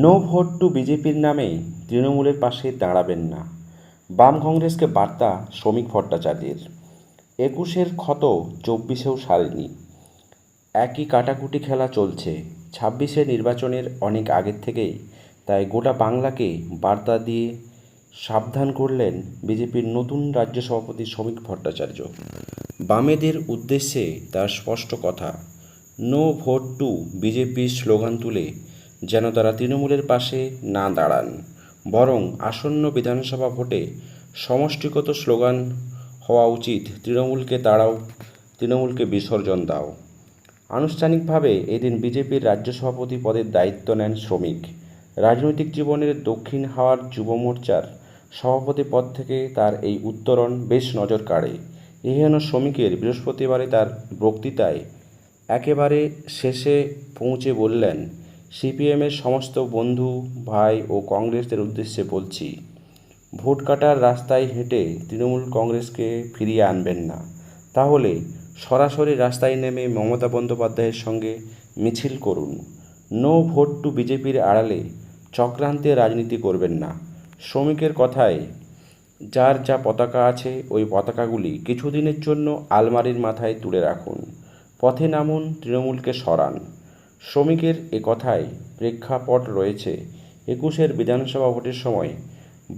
No vote to বিজেপির নামে তৃণমূলের পাশে দাঁড়াবেন না। বাম কংগ্রেসকে বার্তা শ্রমিক ভট্টাচার্যের। একুশের ক্ষত চব্বিশেও সারেনি। একই কাটাকুটি খেলা চলছে। ছাব্বিশে নির্বাচনের অনেক আগের থেকেই, তাই গোটা বাংলাকে বার্তা দিয়ে সাবধান করলেন বিজেপির নতুন রাজ্য সভাপতি শ্রমিক ভট্টাচার্য। বামেদের উদ্দেশ্যে তার স্পষ্ট কথা, নো ভোট টু বিজেপির স্লোগান তুলে যেন তারা তৃণমূলের পাশে না দাঁড়ান, বরং আসন্ন বিধানসভা ভোটে সমষ্টিগত স্লোগান, হওয়া উচিত, তৃণমূলকে তাড়াও, তৃণমূলকে বিসর্জন দাও। আনুষ্ঠানিকভাবে এদিন বিজেপির রাজ্য সভাপতি পদের দায়িত্ব নেন শ্রমিক। রাজনৈতিক জীবনের দক্ষিণ হাওয়ার যুব মোর্চার সভাপতি পদ থেকে তার এই উত্তরণ বেশ নজর কাড়ে। এহেন শ্রমিকের বৃহস্পতিবারে তার বক্তৃতায় একেবারে শেষে পৌঁছে বললেন সিপিএমের সমস্ত বন্ধু, ভাই ও কংগ্রেসের উদ্দেশ্যে বলছি, ভোট কাটার রাস্তায় হেঁটে তৃণমূল কংগ্রেসকে ফিরিয়ে আনবেন না। তাহলে সরাসরি রাস্তায় নেমে মমতা বন্দ্যোপাধ্যায়ের সঙ্গে মিছিল করুন। নো ভোট টু বিজেপির আড়ালে চক্রান্তে রাজনীতি করবেন না। শ্রমিকের কথায়, যার যা পতাকা আছে ওই পতাকাগুলি কিছুদিনের জন্য আলমারির মাথায় তুলে রাখুন। পথে নামুন, তৃণমূলকে সরান। শ্রমিকের এ কথায় প্রেক্ষাপট রয়েছে। একুশের বিধানসভা ভোটের সময়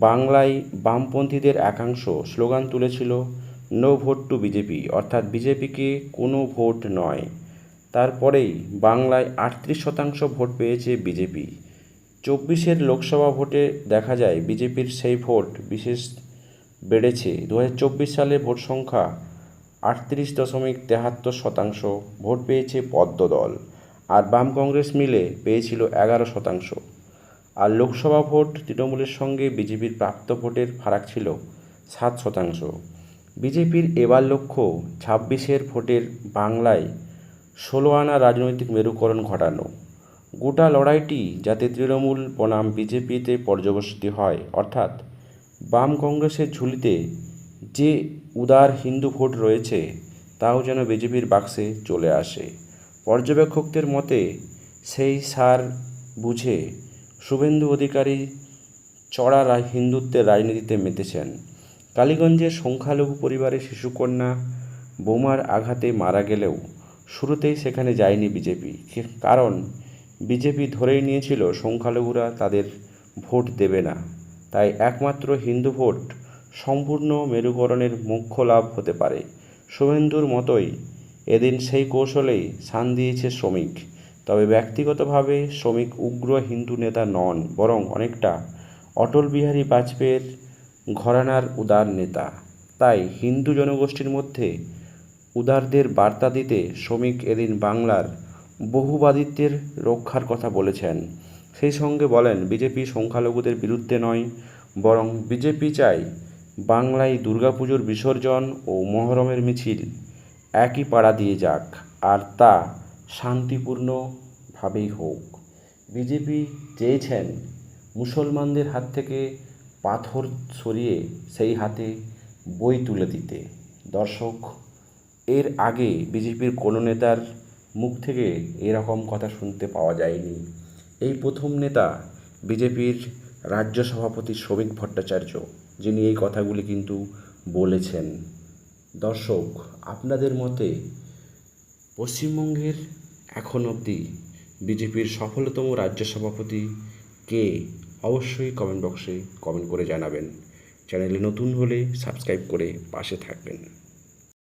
বাংলায় বামপন্থীদের একাংশ স্লোগান তুলেছিল নো ভোট টু বিজেপি অর্থাৎ বিজেপিকে কোনো ভোট নয়। তারপরেই বাংলায় আটত্রিশ শতাংশ ভোট পেয়েছে বিজেপি চব্বিশের লোকসভা ভোটে দেখা যায় বিজেপির সেই ভোট বিশেষ বেড়েছে। দু হাজার চব্বিশ সালে ভোট সংখ্যা আটত্রিশ দশমিক তেহাত্তর শতাংশ ভোট পেয়েছে পদ্ম দল আর বাম কংগ্রেস মিলে পেয়েছিল এগারো শতাংশ। আর লোকসভা ভোট তৃণমূলের সঙ্গে বিজেপির প্রাপ্ত ভোটের ফারাক ছিল সাত শতাংশ। বিজেপির এবার লক্ষ্য ছাব্বিশের ভোটের বাংলায় ষোলো আনা রাজনৈতিক মেরুকরণ ঘটানো। গোটা লড়াইটি যাতে তৃণমূল বনাম বিজেপিতে পর্যবসিত হয়, অর্থাৎ বাম কংগ্রেসের ঝুলিতে যে উদার হিন্দু ভোট রয়েছে, তাও যেন বিজেপির বাক্সে চলে আসে। পর্যবেক্ষকদের মতে, সেই সার বুঝে শুভেন্দু অধিকারী চড়া হিন্দুত্বের রাজনীতিতে মেতেছেন। কালীগঞ্জের সংখ্যালঘু পরিবারের শিশুকন্যা বোমার আঘাতে মারা গেলেও শুরুতেই সেখানে যায়নি বিজেপি। কারণ, বিজেপি ধরেই নিয়েছিল সংখ্যালঘুরা তাদের ভোট দেবে না। তাই একমাত্র হিন্দু ভোট সম্পূর্ণ মেরুকরণের মুখ্য লাভ হতে পারে। শুভেন্দুর মতোই এদিন সেই কৌশলেই শান দিয়েছে শ্রমিক। তবে ব্যক্তিগতভাবে শ্রমিক উগ্র হিন্দু নেতা নন, বরং অনেকটা অটল বিহারী বাজপেয়ীর ঘরানার উদার নেতা। তাই হিন্দু জনগোষ্ঠীর মধ্যে উদারদের বার্তা দিতে শ্রমিক এদিন বাংলার বহুবাদিত্বের রক্ষার কথা বলেছেন। সেই সঙ্গে বলেন, বিজেপি সংখ্যালঘুদের বিরুদ্ধে নয়, বরং বিজেপি চায় বাংলায় দুর্গাপুজোর বিসর্জন ও মহরমের মিছিল। একই পাড়া দিয়ে যাক, আর তা শান্তিপূর্ণভাবেই হোক। বিজেপি চেয়েছেন মুসলমানদের হাত থেকে পাথর সরিয়ে সেই হাতে বই তুলে দিতে। দর্শক, এর আগে বিজেপির কোনো নেতার মুখ থেকে এরকম কথা শুনতে পাওয়া যায়নি। এই প্রথম নেতা বিজেপির রাজ্য সভাপতি শ্রমিক ভট্টাচার্য, যিনি এই কথাগুলি কিন্তু বলেছেন। দর্শক, আপনাদের মতে পশ্চিমবঙ্গের এখন অবধি বিজেপির সফলতম রাজ্য সভাপতি কে? অবশ্যই কমেন্ট বক্সে কমেন্ট করে জানাবেন। চ্যানেলে নতুন হলে সাবস্ক্রাইব করে পাশে থাকবেন।